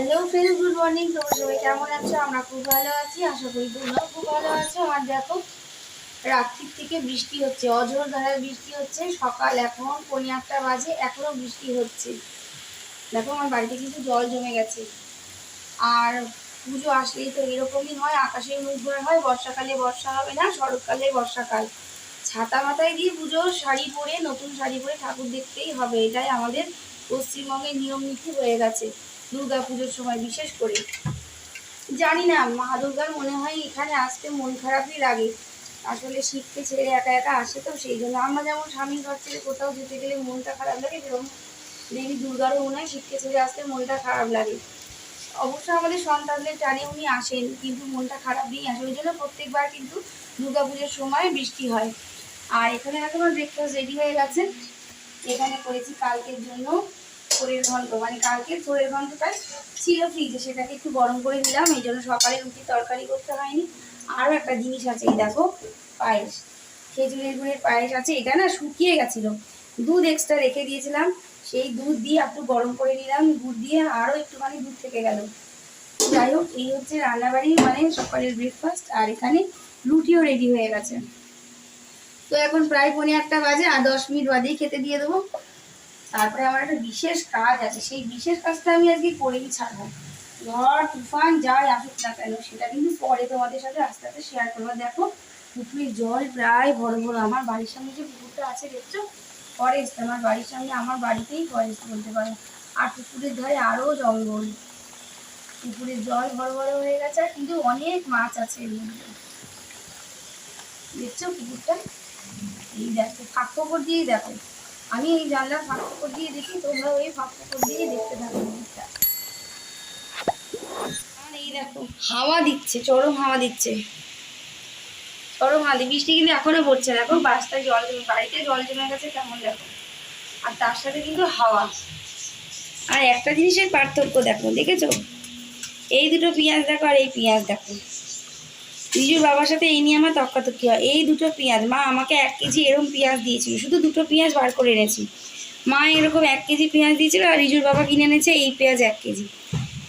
Hello friends good morning তোমরা সবাই কেমন আছো? আমরা খুব ভালো আছি, আশা করি তোমরাও খুব ভালো আছো। আর দেখো, রাত্রির থেকে বৃষ্টি হচ্ছে, অঝোর ধারায় বৃষ্টি হচ্ছে। সকাল এখন পনেরো আটটা বাজে এখনও বৃষ্টি হচ্ছে। দেখো, আমার বাড়িতে কিন্তু জল জমে গেছে। আর পুজো আসলেই তো এরকমই হয় আকাশের মুখ ভরা হয়। বর্ষাকালে বর্ষা হবে না, শরৎকালে বর্ষাকাল। ছাতা মাথায় দিয়ে পুজো, শাড়ি পরে, নতুন শাড়ি পরে ঠাকুর দেখতেই হবে। এটাই আমাদের পশ্চিমবঙ্গের নিয়ম নীতি হয়ে গেছে। দুর্গা পুজোর সময় বিশেষ করে। জানি না মা দুর্গার মনে হয় এখানে আসতে মন খারাপই লাগে। আসলে শীতকে ছেড়ে একা একা আসে তো সেই জন্য। আমরা যেমন স্বামীর ঘর ছেড়ে কোথাও যেতে গেলে মনটা খারাপ লাগে যেরকম দেবী দুর্গারও মনে হয় শীতকে ছেড়ে আসতে মনটা খারাপ লাগে। অবশ্য আমাদের সন্তানদের টানে উনি আসেন, কিন্তু মনটা খারাপ নিয়েই আসে। ওই জন্য প্রত্যেকবার কিন্তু দুর্গা পুজোর সময় বৃষ্টি হয়। আর এখানে এখন ব্রেকফাস্ট রেডি হয়ে গেছে এখানে করেছি কালকের জন্য ফোরের ঘন্ট মানে কালকে ফোরের ঘন্টটা ছিল ফ্রিজে সেটাকে একটু গরম করে নিলাম, এই জন্য সকালে রুটি তরকারি করতে হয়নি। আরও একটা জিনিস আছে, এই দেখো, পায়েস। খেজুরের গুড়ের পায়েস আছে, এটা না শুকিয়ে গেছিল। দুধ এক্সট্রা রেখে দিয়েছিলাম, সেই দুধ দিয়ে একটু গরম করে নিলাম গুড় দিয়ে আরও একটুখানি দুধ থেকে গেল। যাই হোক, এই হচ্ছে রান্নাবাড়ি মানে সকালের ব্রেকফাস্ট আর এখানে রুটিও রেডি হয়ে গেছে। তো এখন প্রায় পৌনে একটা বাজে, আর দশ মিনিট বাদেই খেতে দিয়ে দেবো। তারপরে আমার একটা বিশেষ কাজ আছে। সেই বিশেষ কাজটা আমি আজকে করেই ছাড়বো। ঝড় তুফান যাই আসুক না কেন, সেটা কিন্তু পরে তোমাদের সাথে আস্তে আস্তে শেয়ার করব। দেখো, পুকুরের জল প্রায় বড় বড় আমার বাড়ির সামনে যে পুকুরটা আছে, দেখছ? ফরেস্ট আমার বাড়ির সামনে আমার বাড়িতেই ফরেস্ট বলতে পারো। আর পুকুরের ধারে আরও জঙ্গল। পুকুরের জল বড় বড় হয়ে গেছে, আর কিন্তু অনেক মাছ আছে এর মধ্যে। দেখছ পুকুরটা? এই দেখো, ফাঁক দিয়েই দেখো। আমি এই জানলার ফাঁক ফোকর দিয়ে দেখি, তোমরা ওই ফাঁক ফোকর দিয়ে দেখতে থাকো এই দেখো, হাওয়া দিচ্ছে, চরম হাওয়া দিচ্ছে। চরম হাওয়া বৃষ্টি কিন্তু এখনও পড়ছে, দেখো বাসটায় জল জমে, বাড়িতে জল জমে গেছে কেমন দেখো। আর তার সাথে কিন্তু হাওয়া। আর একটা জিনিসের পার্থক্য দেখো, দেখেছ? এই দুটো পেঁয়াজ দেখো আর এই পেঁয়াজ দেখো। রিজুর বাবার সাথে এই নিয়ে আমার তক্কাতক্কি হয়। এই দুটো পেঁয়াজ, মা আমাকে এক কেজি এরকম পেঁয়াজ দিয়েছিল। শুধু দুটো পেঁয়াজ বার করে এনেছি। মা এরকম এক কেজি পেঁয়াজ দিয়েছিল আর রিজুর বাবা কিনে এনেছে এই পেঁয়াজ এক কেজি।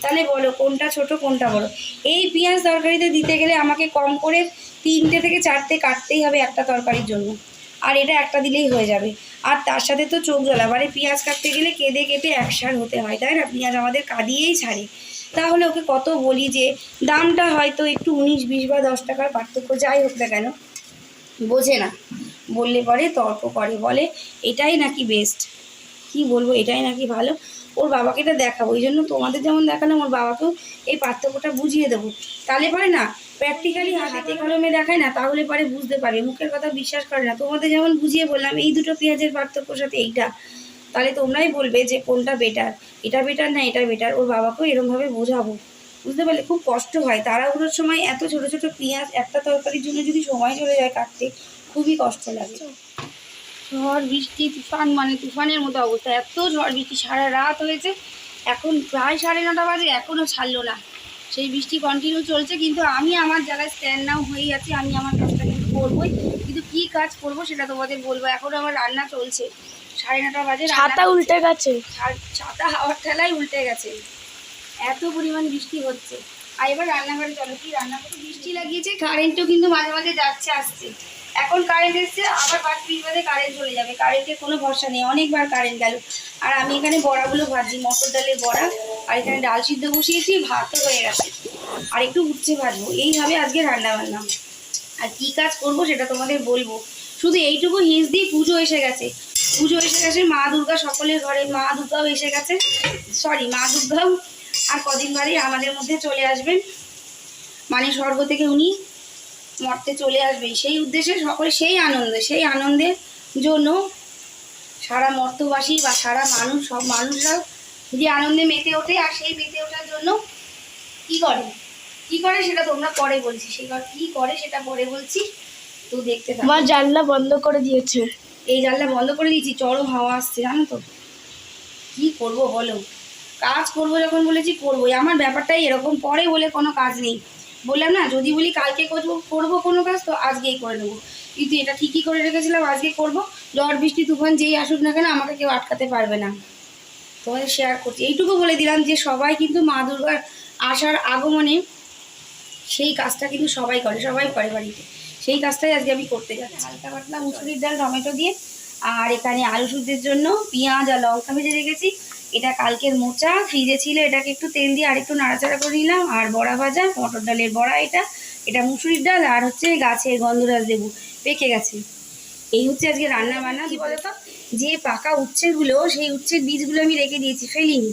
তাহলে বলো, কোনটা ছোট, কোনটা বড়? এই পেঁয়াজ তরকারিতে দিতে গেলে আমাকে কম করে তিনটে থেকে চারটে কাটতেই হবে একটা তরকারির জন্য। আর এটা একটা দিলেই হয়ে যাবে। আর তার সাথে তো চোখ জ্বলা। মানে পেঁয়াজ কাটতে গেলে কেঁদে কেটে একসার হতে হয়, তাই না? পেঁয়াজ আমাদের কাঁদিয়েই ছাড়ে। তাহলে ওকে কত বলি যে, দামটা হয়তো একটু উনিশ, বিশ বা দশ টাকার পার্থক্য, যাই হোক না কেন। বোঝে না। বললে পরে, তর্ক করে, বলে, এটাই নাকি বেস্ট কি বলব, এটাই নাকি ভালো? ওর বাবাকে এটা দেখাবো। ওই জন্য তোমাদের যেমন দেখালাম, ওর বাবাকেও এই পার্থক্যটা বুঝিয়ে দেবো। তাহলে পরে না প্র্যাকটিক্যালি হাতে কলমে দেখায় না, তাহলে পরে বুঝতে পারে মুখের কথা বিশ্বাস করে না। তোমাদের যেমন বুঝিয়ে বললাম, এই দুটো পেঁয়াজের পার্থক্যর সাথে এইটা। তাহলে তোমরাই বলবে যে কোনটা বেটার এটা বেটার না এটা বেটার ওর বাবাকেও এরমভাবে বোঝাবো। বুঝতে পারলে? খুব কষ্ট হয়। তাড়াহুড়োর সময় এত ছোট ছোট পেঁয়াজ একটা তরকারির জন্য যদি সময় চলে যায় কাটতে, খুবই কষ্ট লাগে। ঝড়, বৃষ্টি, তুফান মানে তুফানের মতো অবস্থা। এত ঝড়, বৃষ্টি সারা রাত হয়েছে। এখন প্রায় সাড়ে নটা বাজে এখনও ছাড়লো না। সেই বৃষ্টি কন্টিনিউ চলছে, কিন্তু আমি আমার জায়গায় স্ট্যান্ড নাও হয়েই আছি। আমি আমার কাজটা কিন্তু করবোই। কিন্তু কী কাজ করব সেটা তোমাদের বলব। এখন আমার রান্না চলছে। সাড়ে নটা বাজে ছাতা উল্টে গেছে। ছাতা হাওয়ার ঠেলায় উল্টে গেছে। এত পরিমাণ বৃষ্টি হচ্ছে। আর এবার রান্নাঘরে চলো কি রান্না করতে বৃষ্টি লাগিয়েছে কারেন্টও কিন্তু মাঝে মাঝে যাচ্ছে আসছে। এখন কারেন্ট এসছে আবার পাঁচ মিনিট বাদে কারেন্ট চলে যাবে। কারেন্টের কোনো ভরসা নেই অনেকবার কারেন্ট গেল। আর আমি এখানে বড়াগুলো ভাজি মটর ডালের বড়া আর এখানে ডাল সিদ্ধ বসিয়েছি ভাতও হয়ে গেছে। আর একটু উচ্ছে ভাজবো এইভাবে আজকে রান্না বান্না। আর কি কাজ করব সেটা তোমাদের বলব। শুধু এইটুকু হিঁস দিয়ে পুজো এসে গেছে। পুজো এসে গেছে, মা দুর্গা সকলের ঘরে, মা দুর্গাও এসে গেছে। সরি মা দুর্গাও আর কদিন বাদে আমাদের মধ্যে চলে আসবেন। মানে স্বর্গ থেকে উনি মর্তে চলে আসবেন। সেই উদ্দেশ্যে সকলে, সেই আনন্দে, সেই আনন্দের জন্য সারা মর্তবাসী বা সারা মানুষ, সব মানুষরাও যে আনন্দে মেতে ওঠে আর সেই মেতে ওঠার জন্য কি করে? কি করে সেটা তোমরা পরে বলছি। সেই কি করে সেটা পরে বলছি, তো দেখতে থাকো। জানলা বন্ধ করে দিয়েছে। এই জানলা বন্ধ করে দিয়েছি, চরম হাওয়া আসছে, জানো তো। কি করব বলো? কাজ করব যখন বলেছি করবোই। আমার ব্যাপারটাই এরকম, পরে বলে কোনো কাজ নেই। বললাম, না, যদি বলি কালকে করব করব কোনো কাজ, তো আজকেই করে নেব। কিন্তু এটা ঠিকই করে রেখেছিলাম, আজকে করব। ঝড়, বৃষ্টি, তুফান যেই আসুক না কেন, আমাকে কেউ আটকাতে পারবে না। তোমাদের শেয়ার করছি। এইটুকু বলে দিলাম যে, সবাই কিন্তু মা দুর্গার আসার আগমনে সেই কাজটা কিন্তু সবাই করে সবাই করে বাড়িতে। সেই কাজটাই আজকে আমি করতে যাচ্ছি। হালকা পাতলা মুসুরির ডাল, টমেটো দিয়ে, আর এখানে আলু সুদ্ধের জন্য পেঁয়াজ আর লঙ্কা ভেজে রেখেছি। এটা কালকের মোচা, ফ্রিজে ছিল, এটাকে একটু তেল দিয়ে আরেকটু নাড়াচাড়া করে নিলাম। আর বড়া ভাজা, মটর ডালের বড়া এটা। এটা মুসুরির ডাল আর হচ্ছে গাছের গন্ধরাজ লেবু, পেকে গেছে। এই হচ্ছে আজকে রান্না বান্না কি বলতো? যে পাকা উচ্ছেগুলো, সেই উচ্ছের বীজগুলো আমি রেখে দিয়েছি, ফেলিনি।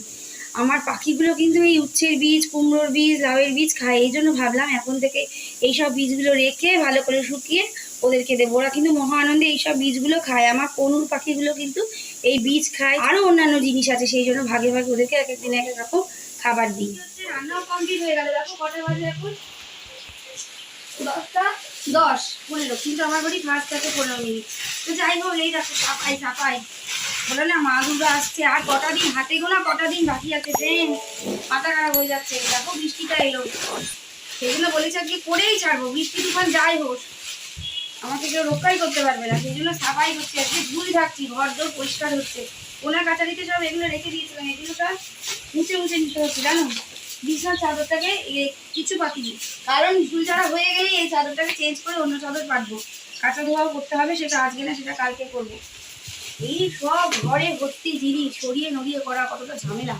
আমার পাখিগুলো কিন্তু এই উচ্ছের বীজ, কুমড়োর বীজ, লাউয়ের বীজ খায়। এই জন্য ভাবলাম এখন থেকে এইসব বীজগুলো রেখে ভালো করে শুকিয়ে ওদেরকে দেবো। ওরা কিন্তু মহা আনন্দে এইসব বীজগুলো খায়। আমার কনুর পাখিগুলো কিন্তু এই বীজ খায়। আরও অন্যান্য জিনিস আছে, সেই জন্য ভাগে ভাগে ওদেরকে এক এক দিন এক এক রকম খাবার দিই। রান্নাও কমপ্লিট হয়ে গেল। দেখো কটা বাজে এখন? দশটা দশ। পনেরো। কিন্তু আমার বাড়ি ফার্স্ট থেকে পনেরো মিনিট। তো যাই হোক, এই দেখো, চাপাই চাপাই। বলে না, মা দুর্গা আসছে। আর কটা দিন হাতে গোনা কটা দিন বাকি আছে ট্রেন মাথা খারাপ হয়ে যাচ্ছে, দেখো বৃষ্টিটা এলো। সেই জন্য বলেছি আজকে করেই ছাড়বো, বৃষ্টি তুফান যাই হোক। আমাকে কেউ রক্ষাই করতে পারবে না সেই জন্য সাফাই হচ্ছে, আজকে ধুল থাকছি ঘর দোর পরিষ্কার হচ্ছে। কোনা কাচারিতে সব এগুলো রেখে দিয়েছিলাম এগুলোটা মুছে মুছে নিতে হচ্ছে, জানো? বিছানার চাদরটাকে কিছু নেই। কারণ ঝুল ঝাড়া হয়ে গেলেই এই চাদরটাকে চেঞ্জ করে অন্য চাদর পাতবো। কাঁচা ধোয়াও করতে হবে, সেটা আজকে না, সেটা কালকে করব। এই সব ঘরে ভর্তি জিনিস সরিয়ে নড়িয়ে করা কতটা ঝামেলা।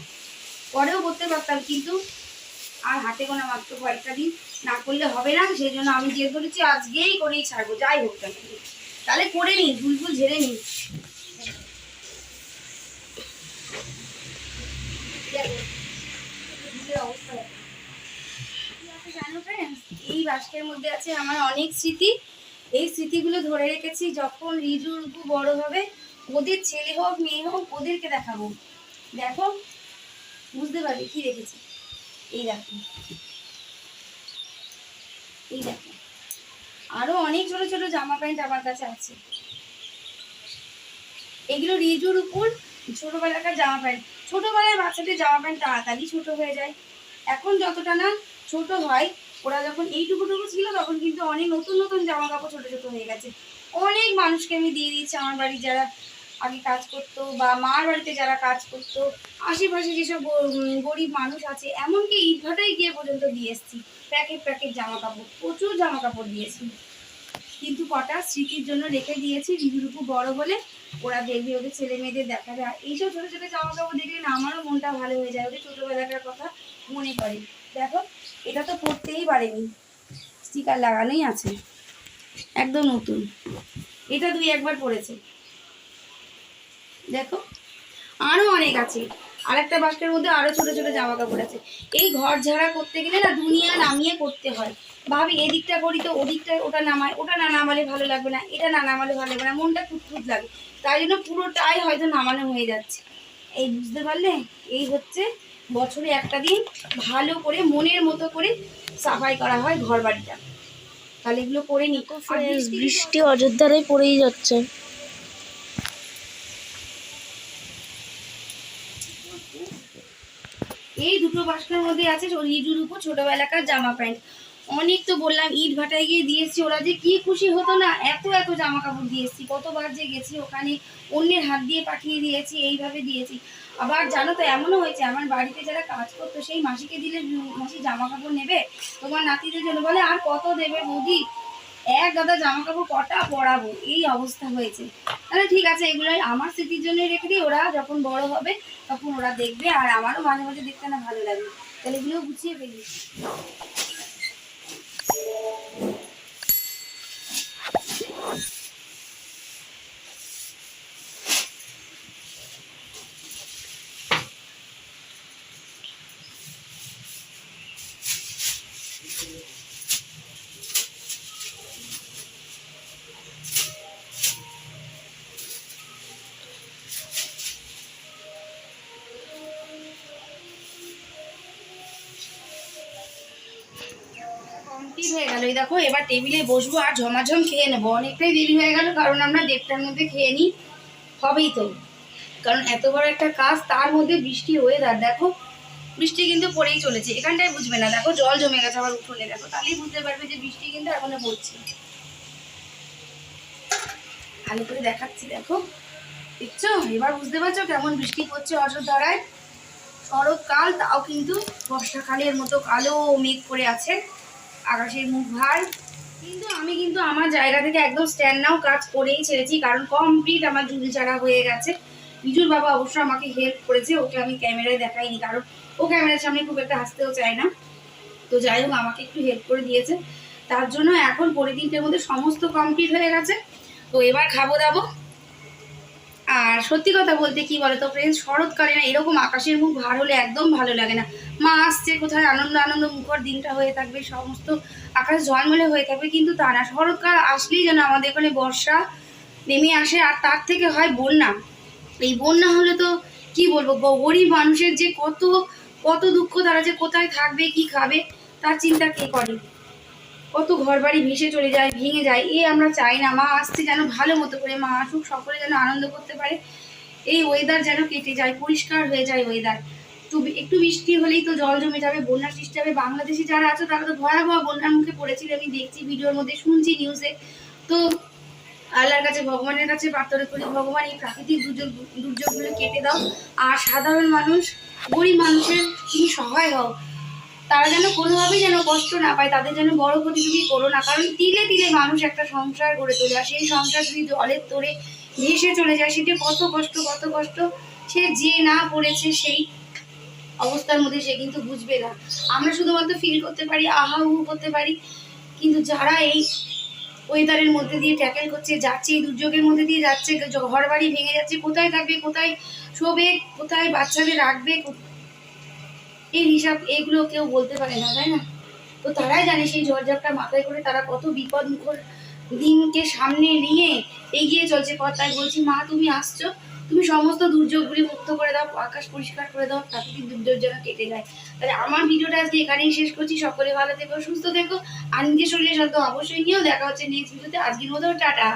পরেও করতে পারতাম, কিন্তু আর হাতে গোনা মাত্র কয়েকটা দিন না করলে হবে না সেই জন্য আমি যে ধরেছি, আজকেই করেই ছাড়বো, যাই হোক কেন তাহলে করে নিই ভুল ভুল ঝেড়ে নিই? এই বাস্কের মধ্যে আছে আমার অনেক স্মৃতি। এই স্মৃতিগুলো ধরে রেখেছি যখন রিজু রূপু বড় হবে ওদের ছেলে হোক, মেয়ে হোক, ওদেরকে দেখাবো। দেখো, বুঝতে পারবে কি রেখেছি। এই দেখো। এই দেখো। আরও অনেক ছোট ছোট জামা প্যান্ট আমার কাছে আছে। এগুলো রিজুর উপর ছোটবেলাকার জামা প্যান্ট। ছোটবেলায় বাচ্চাদের জামা প্যান্ট তাড়াতাড়ি ছোট হয়ে যায়। এখন যতটা না ছোট হয়, ওরা যখন এইটুকুটুকু ছিল, তখন কিন্তু অনেক নতুন নতুন জামা কাপড় ছোট ছোট হয়ে গেছে। অনেক মানুষকে আমি দিয়ে দিয়েছি, আমার বাড়ির যারা আগে কাজ করতো বা মার বাড়িতে যারা কাজ করতো, আশেপাশে যেসব গরিব মানুষ আছে, এমনকি ইটভাটায় গিয়ে পর্যন্ত দিয়ে এসেছি। প্যাকেট প্যাকেট জামা কাপড় প্রচুর জামা কাপড় দিয়েছি। কিন্তু কটা স্মৃতির জন্য রেখে দিয়েছি, রিজুরুকু বড় হলে ওরা দেখবে, ওদের ছেলে মেয়েদের দেখাবে আর এইসব ছোটো ছোটো জামা কাপড় দেখলে না, আমারও মনটা ভালো হয়ে যায়। ওদের ছোটোবেলাকার কথা মনে করে দেখো, এটা তো পড়তেই পারেনি। স্টিকার লাগানোই আছে। একদম নতুন। এটা দুই একবার পড়েছে। দেখো আরও অনেক আছে। আর একটা বাস্কের মধ্যে আরও ছোট ছোট জামা কাপড় আছে। এই ঘর ঝাড়া করতে গেলে না দুনিয়া নামিয়ে করতে হয়। ভাবি, এদিকটা করি তো, ওদিকটা ওটা নামায়। ওটা না নামালে ভালো লাগবে না, এটা না নামালে ভালো লাগবে না, মনটা খুঁতখুত লাগে। তাই জন্য পুরোটাই হয়তো নামানো হয়ে যাচ্ছে। এই বুঝতে পারলে? এই হচ্ছে বছরে একটা দিন ভালো করে, মনের মতো করে সাফাই করা হয় ঘর বাড়িটা তাহলে এগুলো করে নি। আর বৃষ্টি বৃষ্টি অযোধ্যারে পড়েই যাচ্ছে। এই দুটো বাস্কের মধ্যে আছে রিজুর উপর ছোটবেলাকার জামা প্যান্ট। অনেক তো বললাম, ইট ভাটায় গিয়ে দিয়েছি ওরা যে কি খুশি হতো না, এত এত জামা কাপড় দিয়েছি কতবার যে গেছি, ওখানে অন্যের হাত দিয়ে পাঠিয়ে দিয়েছি, এইভাবে দিয়েছি। আবার জানো তো, এমনও হয়েছে, আমার বাড়িতে যারা কাজ করতো, সেই মাসিকে দিলে মাসি জামা কাপড় নেবে? তোমার নাতিদের জন্য বলে, আর কত দেবে বৌদি? এক গাদা জামা কাপড় কটা পরাবো? এই অবস্থা হয়েছে। তাহলে ঠিক আছে এগুলো আমার স্মৃতির জন্য রেখে দিই। ওরা যখন বড় হবে, তখন ওরা দেখবে আর আমারও মাঝে মাঝে দেখতে না ভালো লাগবে তাহলে এগুলো গুছিয়ে ফেলি। হয়ে এই দেখো, এবার টেবিলে বসবো আর ঝমাঝম খেয়ে নেব। অনেকটাই দেরি হয়ে গেল, কারণ আমরা দেড়টার মধ্যে খেয়ে নিই। হবেই তো। কারণ এত বড় একটা কাজ, তার মধ্যে বৃষ্টি ওয়েদার দেখো, বৃষ্টি কিন্তু পড়েই চলেছে। এখানটায় বুঝবে না। দেখো, জল জমে গেছে আবার উঠোনে। দেখো, তাহলেই বুঝতে পারবে যে বৃষ্টি কিন্তু এখনও পড়ছে। ভালো করে দেখাচ্ছি, দেখো। দেখছ? এবার বুঝতে পারছ কেমন বৃষ্টি পড়ছে অযোধ্যায় শরৎকাল, তাও কিন্তু বর্ষাকালের মতো কালো মেঘ করে আছে। আকাশের মুখ ভার। কিন্তু আমি কিন্তু আমার জায়গা থেকে একদম স্ট্যান্ড নাও কাজ করেই ছেড়েছি, কারণ কমপ্লিট আমার জুড়ি ছাড়া হয়ে গেছে। বিজুর বাবা অবশ্য আমাকে হেল্প করেছে, ওকে আমি ক্যামেরায় দেখাইনি, কারণ ও ক্যামেরার সামনে খুব একটা হাসতেও চায় না। তো যাই হোক, আমাকে একটু হেল্প করে দিয়েছে। তার জন্য এখন পরের দিনটার মধ্যে সমস্ত কমপ্লিট হয়ে গেছে। তো এবার খাব দাবো। আর সত্যি কথা বলতে কি বলতো ফ্রেন্ডস শরৎকালে না এরকম আকাশের মুখ ভার হলে একদম ভালো লাগে না। মা আসছে, কোথায় আনন্দ আনন্দ মুখর দিনটা হয়ে থাকবে, সমস্ত আকাশ ঝলমলে হয়ে থাকবে, কিন্তু তা না, শরৎকাল আসলেই যেন আমাদের এখানে বর্ষা নেমে আসে, আর তার থেকে হয় বন্যা। এই বন্যা হলে তো কি বলব গরিব মানুষের যে কত কত দুঃখ, তারা যে কোথায় থাকবে, কি খাবে, তার চিন্তা কে করে? কত ঘর বাড়ি ভেসে চলে যায়, ভেঙে যায়, এ আমরা চাই না, মা আসছে যেন ভালো মতো করে মা আসুক, সকলে যেন আনন্দ করতে পারে। এই ওয়েদার যেন কেটে যায়, পরিষ্কার হয়ে যায় ওয়েদার একটু একটু বৃষ্টি হলেই তো জল জমে যাবে, বন্যার সৃষ্টি হবে। বাংলাদেশি যারা আছে, তারা তো ভয়াবহ বন্যার মুখে পড়েছিল, আমি দেখছি ভিডিওর মধ্যে, শুনছি নিউজে তো আল্লাহর কাছে, ভগবানের কাছে প্রার্থনা করি, ভগবান এই প্রাকৃতিক দুর্যোগ দুর্যোগগুলো কেটে দাও। আর সাধারণ মানুষ, গরিব মানুষের তুমি সহায় হও। তারা যেন কোনোভাবেই যেন কষ্ট না পায়, তাদের যেন বড় প্রতিযোগী করো না। কারণ তিলে তিলে মানুষ একটা সংসার গড়ে তোলে আর সেই সংসার যদি জলের তোরে ভেসে চলে যায় সেটা কত কষ্ট কত কষ্ট, সে যে না পড়েছে সেই অবস্থার মধ্যে সে কিন্তু বুঝবে না। আমরা শুধুমাত্র ফিল করতে পারি আহা হু করতে পারি, কিন্তু যারা এই ওয়েদারের মধ্যে দিয়ে ট্যাকেল করছে, যাচ্ছে, এই দুর্যোগের মধ্যে দিয়ে যাচ্ছে ঘর বাড়ি ভেঙে যাচ্ছে, কোথায় থাকবে, কোথায় শোবে, কোথায় বাচ্চাদের রাখবে এই হিসাব এগুলো কেউ বলতে পারে না, তাই না? তো তারাই জানে সেই ঝড়ঝাপটা মাথায় করে তারা কত বিপদ মুখর দিনকে সামনে নিয়ে এগিয়ে চলছে কথায় বলছি, মা, তুমি আসছো। তুমি সমস্ত দুর্যোগগুলি মুক্ত করে দাও, আকাশ পরিষ্কার করে দাও, প্রাকৃতিক দুর্যোগ যেন কেটে যায়। তাহলে আমার ভিডিওটা আজকে এখানেই শেষ করছি। সকলে ভালো থেকো, সুস্থ থেকো। আর নিজের শরীরের সাথে অবশ্যই নিয়েও দেখা হচ্ছে নেক্সট ভিডিওতে আজকের মতো টাটা।